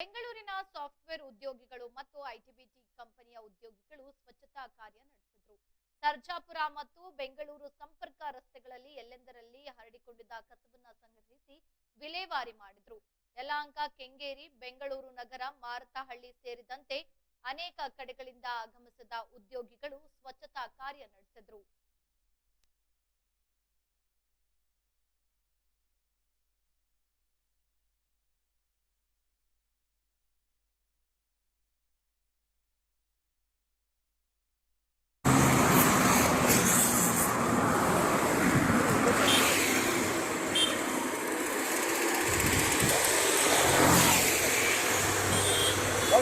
ಬೆಂಗಳೂರಿನ ಸಾಫ್ಟ್ವೇರ್ ಉದ್ಯೋಗಿಗಳು ಮತ್ತು ಐಟಿಬಿಟಿ ಕಂಪನಿಯ ಉದ್ಯೋಗಿಗಳು ಸ್ವಚ್ಛತಾ ಕಾರ್ಯ ನಡೆಸಿದ್ರು. ಸರ್ಜಾಪುರ ಮತ್ತು ಬೆಂಗಳೂರು ಸಂಪರ್ಕ ರಸ್ತೆಗಳಲ್ಲಿ ಎಲ್ಲೆಂದರಲ್ಲಿ ಹರಡಿಕೊಂಡಿದ್ದ ಕಸವನ್ನು ಸಂಗ್ರಹಿಸಿ ವಿಲೇವಾರಿ ಮಾಡಿದ್ರು. ಯಲಹಂಕ, ಕೆಂಗೇರಿ, ಬೆಂಗಳೂರು ನಗರ, ಮಾರತಹಳ್ಳಿ ಸೇರಿದಂತೆ ಅನೇಕ ಕಡೆಗಳಿಂದ ಆಗಮಿಸಿದ ಉದ್ಯೋಗಿಗಳು ಸ್ವಚ್ಛತಾ ಕಾರ್ಯ ನಡೆಸಿದ್ರು.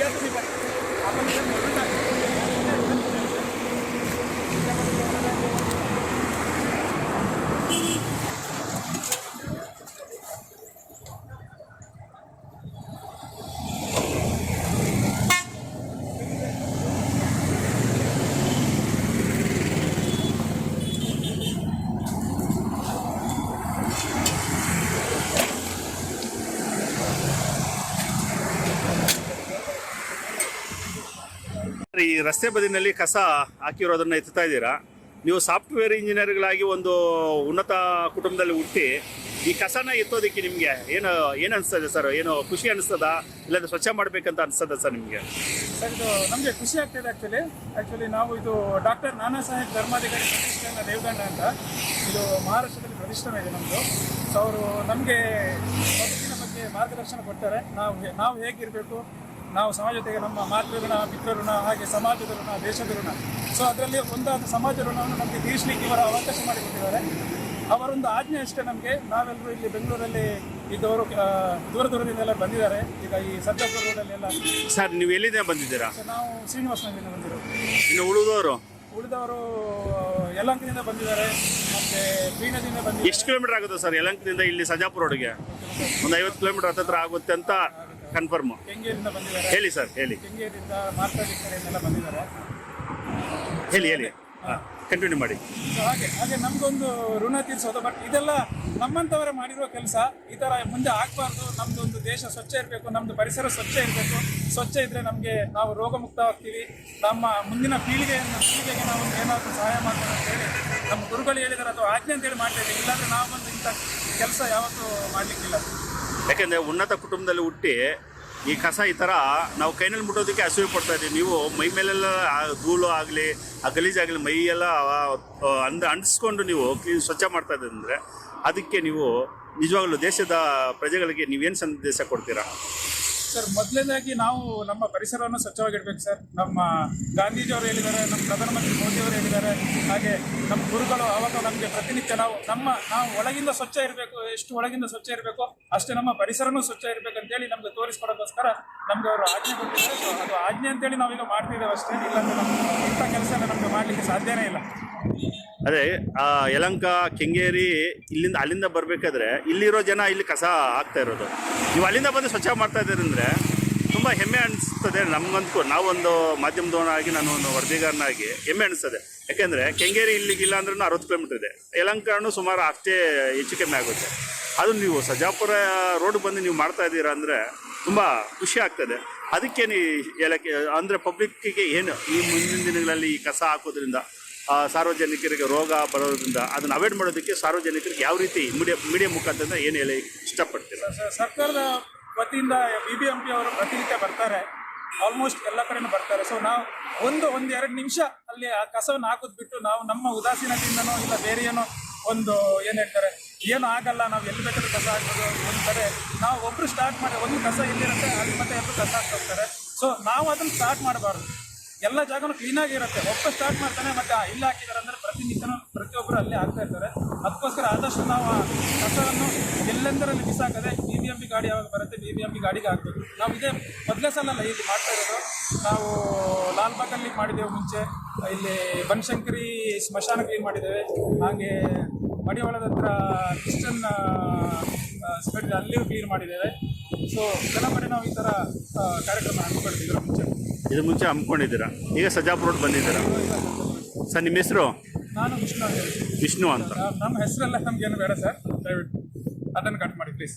ಈ ರಸ್ತೆ ಬದಿನಲ್ಲಿ ಕಸ ಹಾಕಿರೋದನ್ನ ಎತ್ತುತ್ತಾ ಇದ್ದೀರಾ? ನೀವು ಸಾಫ್ಟ್ವೇರ್ ಇಂಜಿನಿಯರ್ಗಳಾಗಿ ಒಂದು ಉನ್ನತ ಕುಟುಂಬದಲ್ಲಿ ಹುಟ್ಟಿ ಈ ಕಸನ ಎತ್ತೋದಕ್ಕೆ ನಿಮಗೆ ಏನು ಏನು ಅನಿಸ್ತದೆ ಸರ್? ಏನು ಖುಷಿ ಅನಿಸ್ತದ? ಇಲ್ಲಾಂದ್ರೆ ಸ್ವಚ್ಛ ಮಾಡಬೇಕಂತ ಅನಿಸ್ತದ ಸರ್ ನಿಮಗೆ? ಸರ್, ಇದು ನಮಗೆ ಖುಷಿ ಆಗ್ತದೆ ಆ್ಯಕ್ಚುಲಿ ಆ್ಯಕ್ಚುಲಿ ನಾವು ಇದು ಡಾಕ್ಟರ್ ನಾನಾ ಸಾಹೇಬ್ ಧರ್ಮಾಧಿಕಾರಿ ಪ್ರತಿಷ್ಠಾನ ದೇವಗಂಡ ಅಂತ ಇದು ಮಹಾರಾಷ್ಟ್ರದಲ್ಲಿ ಪ್ರತಿಷ್ಠಾನ ಇದೆ ನಮ್ಮದು ಸೊ ಅವರು ನಮಗೆ ಬಗ್ಗೆ ಮಾರ್ಗದರ್ಶನ ಕೊಡ್ತಾರೆ. ನಾವು ನಾವು ಹೇಗಿರಬೇಕು ನಾವು ಸಮಾಜ ಜೊತೆಗೆ ನಮ್ಮ ಮಾತೃ ಋಣ ಮಿತ್ರ ಋಣ ಹಾಗೆ ಸಮಾಜದ ಋಣ ದೇಶದ ಋಣ. ಸೊ ಅದರಲ್ಲಿ ಒಂದಾದ ಸಮಾಜ ಋಣವನ್ನು ನಮಗೆ ತೀರಿಸಲಿಕ್ಕೆ ಇವರು ಅವಕಾಶ ಮಾಡಿಕೊಟ್ಟಿದ್ದಾರೆ. ಅವರೊಂದು ಆಜ್ಞೆ ಅಷ್ಟೇ ನಮಗೆ. ನಾವೆಲ್ಲರೂ ಇಲ್ಲಿ ಬೆಂಗಳೂರಲ್ಲಿ ಇದ್ದವರು ದೂರ ದೂರದಿಂದ ಎಲ್ಲ ಬಂದಿದ್ದಾರೆ. ಈಗ ಈ ಸರ್ಜಾಪುರ ರೋಡಲ್ಲಿ ಎಲ್ಲ ಸರ್ ನೀವು ಎಲ್ಲಿಂದ ಬಂದಿದ್ದೀರಾ? ನಾವು ಶ್ರೀನಿವಾಸನಲ್ಲಿಂದ ಬಂದಿರೋದು. ಇನ್ನು ಉಳಿದವರು? ಉಳಿದವರು ಯಲಂಕದಿಂದ ಬಂದಿದ್ದಾರೆ. ಮತ್ತೆ ಪೀಣದಿಂದ ಬಂದಿದ್ದಾರೆ. ಎಷ್ಟು ಕಿಲೋಮೀಟರ್ ಆಗುತ್ತೆ ಸರ್ ಯಲಂಕದಿಂದ ಇಲ್ಲಿ ಸಜಾಪುರ ರೋಡ್ಗೆ? ಒಂದು ಐವತ್ತು ಕಿಲೋಮೀಟರ್ ಹತ್ತತ್ರ ಆಗುತ್ತೆ ಅಂತ ಕನ್ಫರ್ಮ್ ಹೇಳಿ ಸರ್ ಹೇಳಿ. ಹೇಳಿ ಹೇಳಿ. ಕಂಟಿನ್ಯೂ ಮಾಡಿ. ಹಾಗೆ ಹಾಗೆ ನಮ್ಗೊಂದು ಋಣ ತೀರಿಸೋದು ಬಟ್ ಇದೆಲ್ಲ ನಮ್ಮಂತವರೇ ಮಾಡಿರುವ ಕೆಲಸ. ಈ ತರ ಮುಂದೆ ಆಗಬಾರ್ದು. ನಮ್ದೊಂದು ದೇಶ ಸ್ವಚ್ಛ ಇರಬೇಕು ನಮ್ದು ಪರಿಸರ ಸ್ವಚ್ಛ ಇರಬೇಕು. ಸ್ವಚ್ಛ ಇದ್ರೆ ನಮಗೆ ನಾವು ರೋಗಮುಕ್ತವಾಗ್ತೀವಿ. ನಮ್ಮ ಮುಂದಿನ ಪೀಳಿಗೆಯನ್ನು ಪೀಳಿಗೆಗೆ ನಾವು ಏನಾದರೂ ಸಹಾಯ ಮಾಡ್ಬೋದು ಅಂತ ಹೇಳಿ ನಮ್ಮ ಗುರುಗಳು ಹೇಳಿದಾರೆ ಅಥವಾ ಆಜ್ಞೆ ಅಂತೇಳಿ ಮಾಡ್ತಾ ಇದ್ದೀವಿ. ಇಲ್ಲಾಂದ್ರೆ ನಾವು ಬಂದು ಇಂಥ ಕೆಲಸ ಯಾವತ್ತೂ ಮಾಡಲಿಕ್ಕಿಲ್ಲ. ಯಾಕಂದ್ರೆ ಉನ್ನತ ಕುಟುಂಬದಲ್ಲಿ ಹುಟ್ಟಿ ಈ ಕಸ ಈ ಥರ ನಾವು ಕೈನಲ್ಲಿ ಮುಟ್ಟೋದಕ್ಕೆ ಅಸೂಯೆ ಪಡ್ತಾ ಇದ್ದೀವಿ. ನೀವು ಮೈ ಮೇಲೆಲ್ಲ ಧೂಳು ಆಗಲಿ, ಆ ಗಲೀಜಾಗಲಿ ಮೈಯೆಲ್ಲ ಅಂದ, ಅಂಟಿಸ್ಕೊಂಡು ನೀವು ಕ್ಲೀನ್ ಸ್ವಚ್ಛ ಮಾಡ್ತಾ ಇದ್ದೀವಿ ಅದಕ್ಕೆ ನೀವು ನಿಜವಾಗ್ಲೂ ದೇಶದ ಪ್ರಜೆಗಳಿಗೆ ನೀವೇನು ಸಂದೇಶ ಕೊಡ್ತೀರಾ? ಸರ್, ಮೊದಲನೇದಾಗಿ ನಾವು ನಮ್ಮ ಪರಿಸರವನ್ನು ಸ್ವಚ್ಛವಾಗಿಡ್ಬೇಕು ಸರ್. ನಮ್ಮ ಗಾಂಧೀಜಿಯವರು ಹೇಳಿದ್ದಾರೆ, ನಮ್ಮ ಪ್ರಧಾನಮಂತ್ರಿ ಮೋದಿಯವರು ಹೇಳಿದ್ದಾರೆ, ಹಾಗೆ ನಮ್ಮ ಗುರುಗಳು ಆವಾಗ ನಮಗೆ ಪ್ರತಿನಿತ್ಯ ನಾವು, ನಮ್ಮ, ನಾವು ಒಳಗಿಂದ ಸ್ವಚ್ಛ ಇರಬೇಕು, ಎಷ್ಟು ಒಳಗಿಂದ ಸ್ವಚ್ಛ ಇರಬೇಕು, ಅಷ್ಟೇ ನಮ್ಮ ಪರಿಸರನೂ ಸ್ವಚ್ಛ ಇರಬೇಕು ಅಂತೇಳಿ ನಮ್ಗೆ ತೋರಿಸ್ಕೊಡೋಕ್ಕೋಸ್ಕರ ನಮಗೆ ಅವರು ಆಜ್ಞೆ ಕೊಟ್ಟಿದ್ದಾರೆ. ಅದು ಆಜ್ಞೆ ಅಂತೇಳಿ ನಾವೀಗ ಮಾಡ್ತಿದ್ದೇವೆ ಅಷ್ಟೇ, ಇಲ್ಲಾಂದ್ರೆ ನಮ್ಮ ಇಂಥ ಕೆಲಸ ನಮಗೆ ಮಾಡಲಿಕ್ಕೆ ಸಾಧ್ಯನೇ ಇಲ್ಲ. ಅದೇ, ಆ, ಯಲಂಕ, ಕೆಂಗೇರಿ, ಇಲ್ಲಿಂದ, ಅಲ್ಲಿಂದ ಬರಬೇಕಾದ್ರೆ ಇಲ್ಲಿರೋ ಜನ ಇಲ್ಲಿ ಕಸ ಆಗ್ತಾ ಇರೋದು. ನೀವು ಅಲ್ಲಿಂದ ಬಂದು ಸ್ವಚ್ಛ ಮಾಡ್ತಾ ಇದ್ದೀರಿ ಅಂದರೆ ತುಂಬ ಹೆಮ್ಮೆ ಅನಿಸ್ತದೆ ನಮಗಂತೂ. ನಾವೊಂದು ಮಾಧ್ಯಮದವನಾಗಿ, ನಾನು ಒಂದು ವರದಿಗಾರನಾಗಿ ಹೆಮ್ಮೆ ಅನಿಸ್ತದೆ. ಯಾಕೆಂದರೆ ಕೆಂಗೇರಿ ಇಲ್ಲಿಗೆ ಇಲ್ಲ ಅಂದ್ರೂ ಅರವತ್ತು ಕಿಲೋಮೀಟರ್ ಇದೆ. ಯಲಂಕನೂ ಸುಮಾರು ಅಷ್ಟೇ ಹೆಚ್ಚು ಕಮ್ಮಿ ಆಗುತ್ತೆ. ಅದು ನೀವು ಸಜಾಪುರ ರೋಡ್ ಬಂದು ನೀವು ಮಾಡ್ತಾ ಇದ್ದೀರಾ ಅಂದರೆ ತುಂಬ ಖುಷಿ ಆಗ್ತದೆ. ಅದಕ್ಕೆ ನೀ ಏಲಕ್ಕೆ, ಅಂದರೆ ಪಬ್ಲಿಕ್ಕಿಗೆ ಏನು ಈ ಮುಂದಿನ ದಿನಗಳಲ್ಲಿ ಈ ಕಸ ಹಾಕೋದ್ರಿಂದ ಸಾರ್ವಜನಿಕರಿಗೆ ರೋಗ ಬರೋದ್ರಿಂದ ಅದನ್ನು ಅವಾಯ್ಡ್ ಮಾಡೋದಕ್ಕೆ ಸಾರ್ವಜನಿಕರಿಗೆ ಯಾವ ರೀತಿ ಮೀಡಿಯಾ ಮೀಡಿಯಾ ಮುಖಾಂತರ ಏನು ಹೇಳಿ ಇಷ್ಟಪಡ್ತೀರಾ? ಸರ್ಕಾರದ ವತಿಯಿಂದ ಬಿ ಬಿ ಎಂ ಪಿ ಅವರು ಪ್ರತಿನಿತ್ಯ ಬರ್ತಾರೆ. ಆಲ್ಮೋಸ್ಟ್ ಎಲ್ಲ ಕಡೆನೂ ಬರ್ತಾರೆ. ಸೊ ನಾವು ಒಂದು ಒಂದು ಎರಡು ನಿಮಿಷ ಅಲ್ಲಿ ಆ ಕಸವನ್ನು ಹಾಕೋದು ಬಿಟ್ಟು ನಾವು ನಮ್ಮ ಉದಾಸೀನದಿಂದನೋ ಇಲ್ಲ ಬೇರೆ ಏನೋ ಒಂದು ಏನು ಹೇಳ್ತಾರೆ, ಏನು ಆಗಲ್ಲ, ನಾವು ಎಲ್ಲಿ ಬೇಕಾದ್ರೂ ಕಸ ಹಾಕೋದು ಒಂದು ನಾವು ಒಬ್ಬರು ಸ್ಟಾರ್ಟ್ ಮಾಡಿ ಒಂದು ಕಸ ಇಲ್ಲಿರುತ್ತೆ ಅಲ್ಲಿ ಮತ್ತೆ ಎಲ್ಲರೂ ಕಸ ಹಾಕ್ತಾರೆ ಸೊ ನಾವು ಅದನ್ನು ಸ್ಟಾರ್ಟ್ ಮಾಡಬಾರ್ದು. ಎಲ್ಲ ಜಾಗನೂ ಕ್ಲೀನಾಗಿ ಇರುತ್ತೆ. ಒಬ್ಬ ಸ್ಟಾರ್ಟ್ ಮಾಡ್ತಾನೆ, ಮತ್ತೆ ಇಲ್ಲಿ ಹಾಕಿದ್ದಾರೆ ಅಂದ್ರೆ ಪ್ರತಿನಿತ್ಯನೂ ಪ್ರತಿಯೊಬ್ಬರು ಅಲ್ಲೇ ಆಗ್ತಾ ಇರ್ತಾರೆ. ಅದಕ್ಕೋಸ್ಕರ ಆದಷ್ಟು ನಾವು ಆ ಕಸವನ್ನು ಎಲ್ಲೆಂದರಲ್ಲಿ ಬಿಸಾಕದೆ ಬಿ ಬಿ ಎಂ ಬಿ ಗಾಡಿ ಯಾವಾಗ ಬರುತ್ತೆ ಬಿ ಬಿ ಎಂ ಬಿ ಗಾಡಿಗೆ ಹಾಕ್ಬೇಕು. ನಾವು ಇದೇ ಮೊದಲೇ ಸಲ ಅಲ್ಲ ಇಲ್ಲಿ ಮಾಡ್ತಾ ಇರೋದು. ನಾವು ಲಾಲ್ಬಾಗಲ್ಲಿ ಮಾಡಿದ್ದೇವೆ ಮುಂಚೆ. ಇಲ್ಲಿ ಬನಶಂಕರಿ ಸ್ಮಶಾನ ಕ್ಲೀನ್ ಮಾಡಿದ್ದೇವೆ. ಹಾಗೆ ಮಡಿವಾಳದ ಹತ್ರ ಕ್ರಿಶ್ಚನ್ ಸ್ಪೆಡ್ ಅಲ್ಲಿಯೂ ಕ್ಲೀನ್ ಮಾಡಿದ್ದೇವೆ. ಸೊ ನಾವು ಈ ಥರ ಕಾರ್ಯಕ್ರಮ ಹಮ್ಮಿಕೊಂಡಿದ್ದೀವಿ ಮುಂಚೆ. ಇದು ಮುಂಚೆ ಹಮ್ಮಿಕೊಂಡಿದ್ದೀರಾ? ಈಗ ಸಜಾಪುರ ರೋಡ್ ಬಂದಿದ್ದೀರಾ? ಸರ್ ನಿಮ್ಮ ಹೆಸರು? ನಾನು ವಿಷ್ಣು ಅಂತ ಹೇಳಿ. ವಿಷ್ಣು ಅಂತ. ನಮ್ಮ ಹೆಸರೆಲ್ಲ ನಮ್ಗೇನು ಬೇಡ ಸರ್. ದಯವಿಟ್ಟು ಅದನ್ನು ಕಟ್ ಮಾಡಿ ಪ್ಲೀಸ್